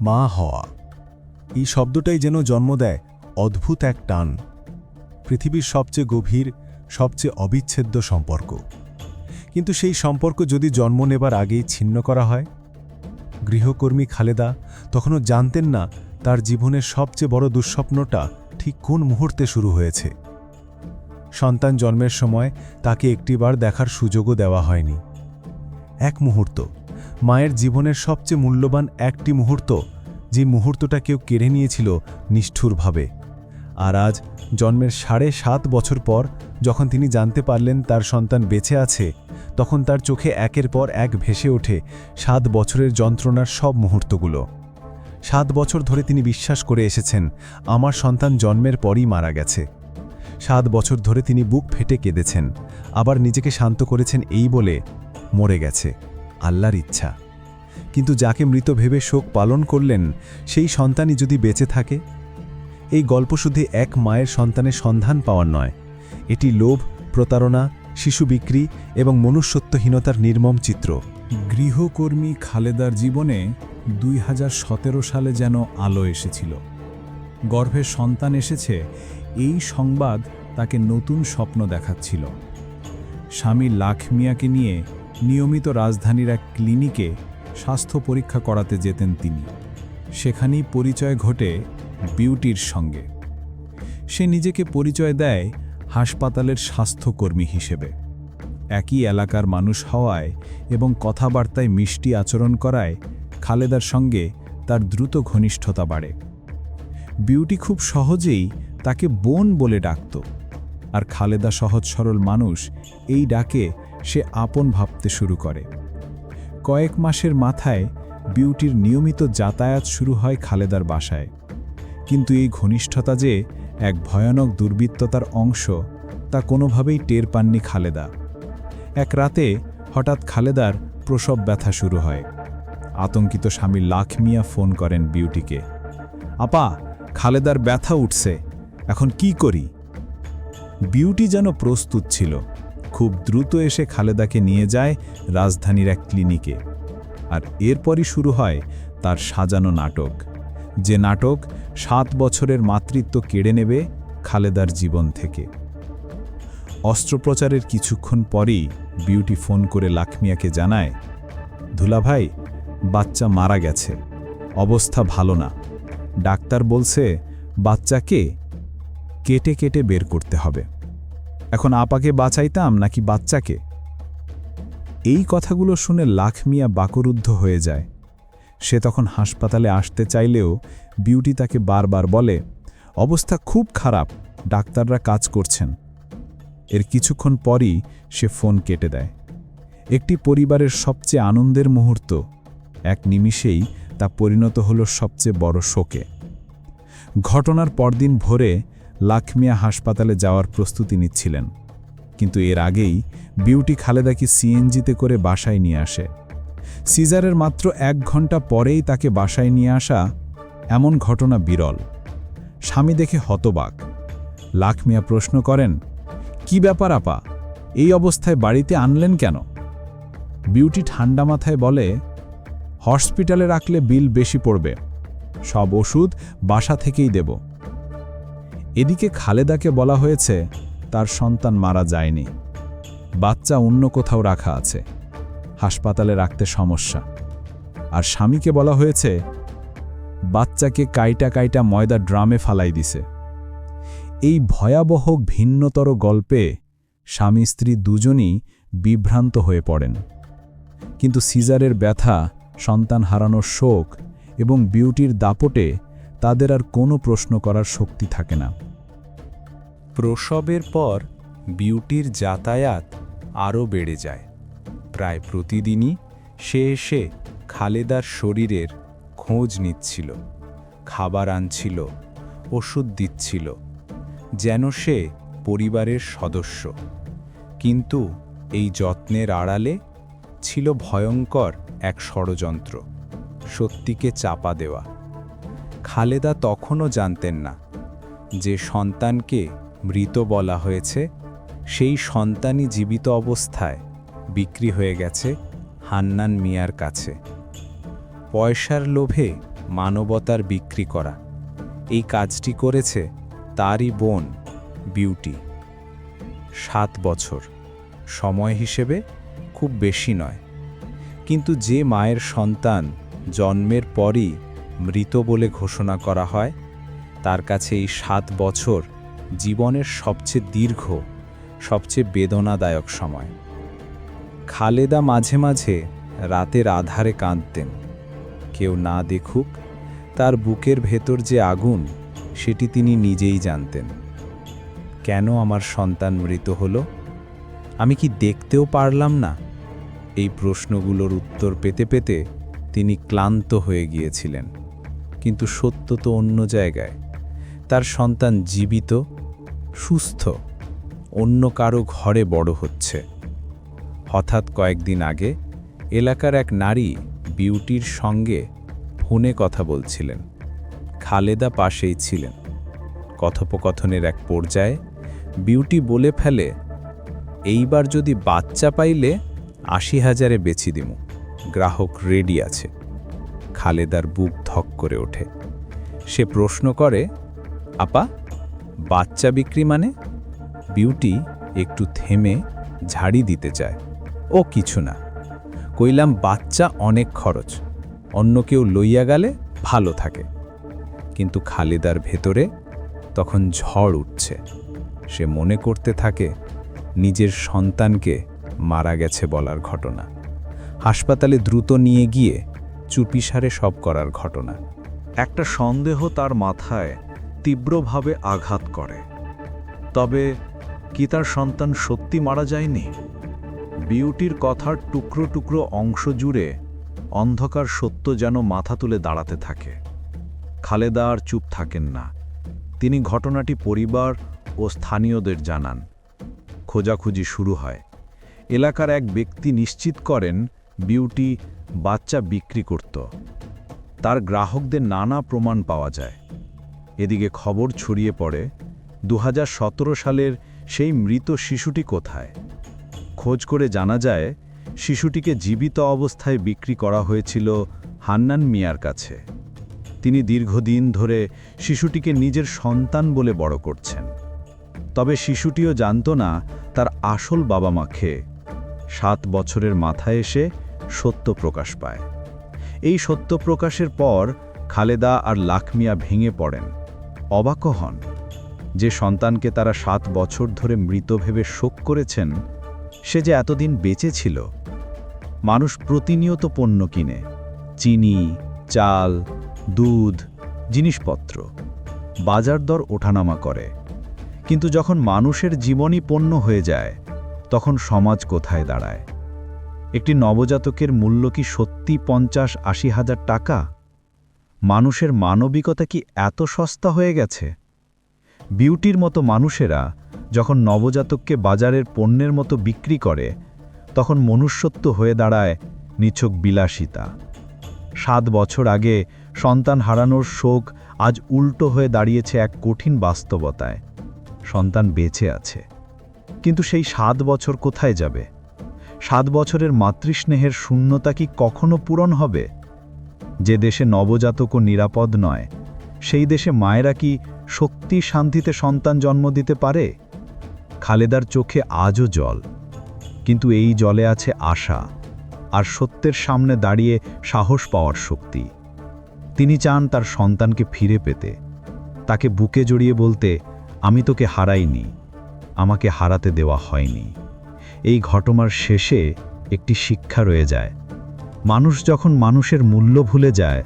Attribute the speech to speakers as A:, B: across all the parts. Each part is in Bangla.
A: মা হওয়া। এই শব্দটাই যেন জন্ম দেয় অদ্ভুত এক টান। পৃথিবীর সবচেয়ে গভীর, সবচেয়ে অবিচ্ছেদ্য সম্পর্ক। কিন্তু সেই সম্পর্ক যদি জন্ম নেবার আগেই ছিন্ন করা হয়? গৃহকর্মী খালেদা তখনও জানতেন না তার জীবনের সবচেয়ে বড় দুঃস্বপ্নটা ঠিক কোন মুহূর্তে শুরু হয়েছে। সন্তান জন্মের সময় তাকে একটিবার দেখার সুযোগও দেওয়া হয়নি। এক মুহূর্ত। মায়ের জীবনের সবচেয়ে মূল্যবান একটি মুহূর্ত, যে মুহূর্তটা কেউ কেড়ে নিয়েছিল নিষ্ঠুরভাবে। আর আজ, জন্মের সাড়ে সাত বছর পর, যখন তিনি জানতে পারলেন তার সন্তান বেঁচে আছে, তখন তার চোখে একের পর এক ভেসে ওঠে সাত বছরের যন্ত্রণার সব মুহূর্তগুলো। সাত বছর ধরে তিনি বিশ্বাস করে এসেছেন, আমার সন্তান জন্মের পরই মারা গেছে। সাত বছর ধরে তিনি বুক ফেটে কেঁদেছেন, আবার নিজেকে শান্ত করেছেন এই বলে মরে গেছে। আল্লাহর ইচ্ছা। কিন্তু যাকে মৃত ভেবে শোক পালন করলেন, সেই সন্তানই যদি বেঁচে থাকে? এই গল্প শুধু এক মায়ের সন্তানের সন্ধান পাওয়ার নয়। এটি লোভ, প্রতারণা, শিশু বিক্রি এবং মনুষ্যত্বহীনতার নির্মম চিত্র।
B: গৃহকর্মী খালেদার জীবনে দুই হাজার সতেরো সালে যেন আলো এসেছিল। গর্ভের সন্তান এসেছে, এই সংবাদ তাকে নতুন স্বপ্ন দেখাচ্ছিল। স্বামী লাখমিয়াকে নিয়ে নিয়মিত রাজধানীর এক ক্লিনিকে স্বাস্থ্য পরীক্ষা করাতে যেতেন তিনি। সেখানেই পরিচয় ঘটে বিউটির সঙ্গে। সে নিজেকে পরিচয় দেয় হাসপাতালের স্বাস্থ্যকর্মী হিসেবে। একই এলাকার মানুষ হওয়ায় এবং কথাবার্তায় মিষ্টি আচরণ করায় খালেদার সঙ্গে তার দ্রুত ঘনিষ্ঠতা বাড়ে। বিউটি খুব সহজেই তাকে বোন বলে ডাকত। আর খালেদা সহজ সরল মানুষ এই ডাকে সে আপন ভাবতে শুরু করে। কয়েক মাসের মাথায় বিউটির নিয়মিত যাতায়াত শুরু হয় খালেদার বাসায়। কিন্তু এই ঘনিষ্ঠতা যে এক ভয়ানক দুর্বৃত্ততার অংশ, তা কোনোভাবেই টের পাননি খালেদা। এক রাতে হঠাৎ খালেদার প্রসব ব্যথা শুরু হয়। আতঙ্কিত স্বামী লাখ মিয়া ফোন করেন বিউটিকে। আপা, খালেদার ব্যথা উঠছে, এখন কি করি? বিউটি যেন প্রস্তুত ছিল। খুব দ্রুত এসে খালেদাকে নিয়ে যায় রাজধানীর এক ক্লিনিকে। আর এরপরই শুরু হয় তার সাজানো নাটক। যে নাটক সাত বছরের মাতৃত্ব কেড়ে নেবে খালেদার জীবন থেকে। অস্ত্রোপচারের কিছুক্ষণ পরেই বিউটি ফোন করে লাখমিয়াকে জানায়, ধুলাভাই, বাচ্চা মারা গেছে। অবস্থা ভালো না। ডাক্তার বলছে, বাচ্চাকে কেটে কেটে বের করতে হবে। এখন আপাকে বাঁচাইতাম নাকি বাচ্চাকে? এই কথাগুলো শুনে লাখমিয়া বাকরুদ্ধ হয়ে যায়। সে তখন হাসপাতালে আসতে চাইলেও বিউটি তাকে বারবার বলে, অবস্থা খুব খারাপ, ডাক্তাররা কাজ করছেন। এর কিছুক্ষণ পরই সে ফোন কেটে দেয়। একটি পরিবারের সবচেয়ে আনন্দের মুহূর্ত, এক নিমিষেই তা পরিণত হল সবচেয়ে বড় শোকে। ঘটনার পরদিন ভোরে লাখমিয়া হাসপাতালে যাওয়ার প্রস্তুতি নিচ্ছিলেন। কিন্তু এর আগেই বিউটি খালেদাকে সিএনজিতে করে বাসায় নিয়ে আসে। সিজারের মাত্র এক ঘণ্টা পরেই তাকে বাসায় নিয়ে আসা এমন ঘটনা বিরল। স্বামী দেখে হতবাক। লাখমিয়া প্রশ্ন করেন, কি ব্যাপার আপা? এই অবস্থায় বাড়িতে আনলেন কেন? বিউটি ঠান্ডা মাথায় বলে, হসপিটালে রাখলে বিল বেশি পড়বে। সব ওষুধ বাসা থেকেই দেব। এদিকে খালেদাকে বলা হয়েছে, তার সন্তান মারা যায়নি। বাচ্চা অন্য কোথাও রাখা আছে। হাসপাতালে রাখতে সমস্যা। আর স্বামীকে বলা হয়েছে, বাচ্চাকে কাইটা কাইটা ময়দা ড্রামে ফালাই দিছে। এই ভয়াবহ ভিন্নতর গল্পে স্বামী স্ত্রী দুজনই বিভ্রান্ত হয়ে পড়েন। কিন্তু সিজারের ব্যথা, সন্তান হারানোর শোক এবং বিউটির দাপটে তাদের আর কোনো প্রশ্ন করার শক্তি থাকে না। প্রসবের পর বিউটির যাতায়াত আরও বেড়ে যায়। প্রায় প্রতিদিনই সে এসে খালেদার শরীরের খোঁজ নিচ্ছিল, খাবার আনছিল, ওষুধ দিচ্ছিল, যেন সে পরিবারের সদস্য। কিন্তু এই যত্নের আড়ালে ছিল ভয়ঙ্কর এক ষড়যন্ত্র, সত্যিকে চাপা দেওয়া। খালেদা তখনও জানতেন না। যে সন্তানকে মৃত বলা হয়েছে, সেই সন্তানই জীবিত অবস্থায় বিক্রি হয়ে গেছে হান্নান মিয়ার কাছে। পয়সার লোভে
C: মানবতার বিক্রি করা। এই কাজটি করেছে তারই বোন বিউটি। সাত বছর। সময় হিসেবে খুব বেশি নয়। কিন্তু যে মায়ের সন্তান জন্মের পরই মৃত বলে ঘোষণা করা হয়। তার কাছে এই সাত বছর জীবনের সবচেয়ে দীর্ঘ, সবচেয়ে বেদনাদায়ক সময়। খালেদা মাঝে মাঝে রাতের আধারে কাঁদতেন। কেউ না দেখুক, তার বুকের ভেতর যে আগুন, সেটি তিনি নিজেই জানতেন। কেন আমার সন্তান মৃত হলো? আমি কি দেখতেও পারলাম না? এই প্রশ্নগুলোর উত্তর পেতে পেতে তিনি ক্লান্ত হয়ে গিয়েছিলেন। কিন্তু সত্য তো অন্য জায়গায়। তার সন্তান জীবিত, সুস্থ, অন্য কারও ঘরে বড় হচ্ছে। হঠাৎ কয়েকদিন আগে এলাকার এক নারী বিউটির সঙ্গে ফোনে কথা বলছিলেন। খালেদা পাশেই ছিলেন। কথোপকথনের এক পর্যায়ে বিউটি বলে ফেলে, এইবার যদি বাচ্চা পাইলে আশি হাজারে বেচি দিমু। গ্রাহক রেডি আছে। খালেদার বুক ধক করে ওঠে। সে প্রশ্ন করে, আপা, বাচ্চা বিক্রি মানে? বিউটি একটু থেমে ঝাড়ি দিতে চায়। ও কিছু না। কইলাম, বাচ্চা অনেক খরচ। অন্য কেউ লইয়া গেলে ভালো থাকে। কিন্তু খালেদার ভেতরে তখন ঝড় উঠছে। সে মনে করতে থাকে, নিজের সন্তানকে মারা গেছে বলার ঘটনা। হাসপাতালে দ্রুত নিয়ে গিয়ে চুপিসারে সব করার ঘটনা।
B: একটা সন্দেহ তার মাথায় তীব্রভাবে আঘাত করে। তবে কি তার সন্তান সত্যি মারা যায়নি? বিউটির কথার টুকরো টুকরো অংশ জুড়ে অন্ধকার সত্য যেন মাথা তুলে দাঁড়াতে থাকে। খালেদা আর চুপ থাকেন না। তিনি ঘটনাটি পরিবার ও স্থানীয়দের জানান। খোঁজাখুঁজি শুরু হয়। এলাকার এক ব্যক্তি নিশ্চিত করেন, বিউটি বাচ্চা বিক্রি করত। তার গ্রাহকদের নানা প্রমাণ পাওয়া যায়। এদিকে খবর ছড়িয়ে পড়ে দু হাজার সতেরো সালের সেই মৃত শিশুটি কোথায়? খোঁজ করে জানা যায়, শিশুটিকে জীবিত অবস্থায় বিক্রি করা হয়েছিল হান্নান মিয়ার কাছে। তিনি দীর্ঘদিন ধরে শিশুটিকে নিজের সন্তান বলে বড় করছেন। তবে শিশুটিও জানত না তার আসল বাবা মা খেয়ে সাত বছরের মাথায় এসে সত্য প্রকাশ পায়। এই সত্য প্রকাশের পর খালেদা আর লাখমিয়া ভেঙে পড়েন। অবাক হন যে সন্তানকে তারা সাত বছর ধরে মৃত ভেবে শোক করেছেন, সে যে এতদিন বেঁচে ছিল। মানুষ প্রতিনিয়ত পণ্য কিনে, চিনি, চাল, দুধ, জিনিসপত্র, বাজার দর ওঠানামা করে। কিন্তু যখন মানুষের জীবনই পণ্য হয়ে যায়, তখন সমাজ কোথায় দাঁড়ায়? একটি নবজাতকের মূল্য কি সত্যি পঞ্চাশ, আশি হাজার টাকা? মানুষের মানবিকতা কি এত সস্তা হয়ে গেছে? বিউটির মতো মানুষেরা যখন নবজাতককে বাজারের পণ্যের মতো বিক্রি করে, তখন মনুষ্যত্ব হয়ে দাঁড়ায় নিছক বিলাসিতা। সাত বছর আগে সন্তান হারানোর শোক আজ উল্টো হয়ে দাঁড়িয়েছে এক কঠিন বাস্তবতায়। সন্তান বেঁচে আছে। কিন্তু সেই সাত বছর কোথায় যাবে? সাত বছরের মাতৃস্নেহের শূন্যতা কি কখনো পূরণ হবে? যে দেশে নবজাতক ও নিরাপদ নয়, সেই দেশে মায়েরা কি শক্তি, শান্তিতে সন্তান জন্ম দিতে পারে? খালেদার চোখে আজও জল, কিন্তু এই জলে আছে আশা আর সত্যের সামনে দাঁড়িয়ে সাহস পাওয়ার শক্তি। তিনি চান তার সন্তানকে ফিরে পেতে। তাকে বুকে জড়িয়ে বলতে, আমি তোকে হারাইনি, আমাকে হারাতে দেওয়া হয়নি। এই ঘটনার শেষে একটি শিক্ষা রয়ে যায়। মানুষ যখন মানুষের মূল্য ভুলে যায়,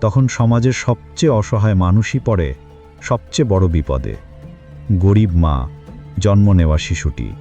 B: তখন সমাজের সবচেয়ে অসহায় মানুষই পড়ে সবচেয়ে বড় বিপদে। গরিব মা, জন্ম নেওয়া শিশুটি।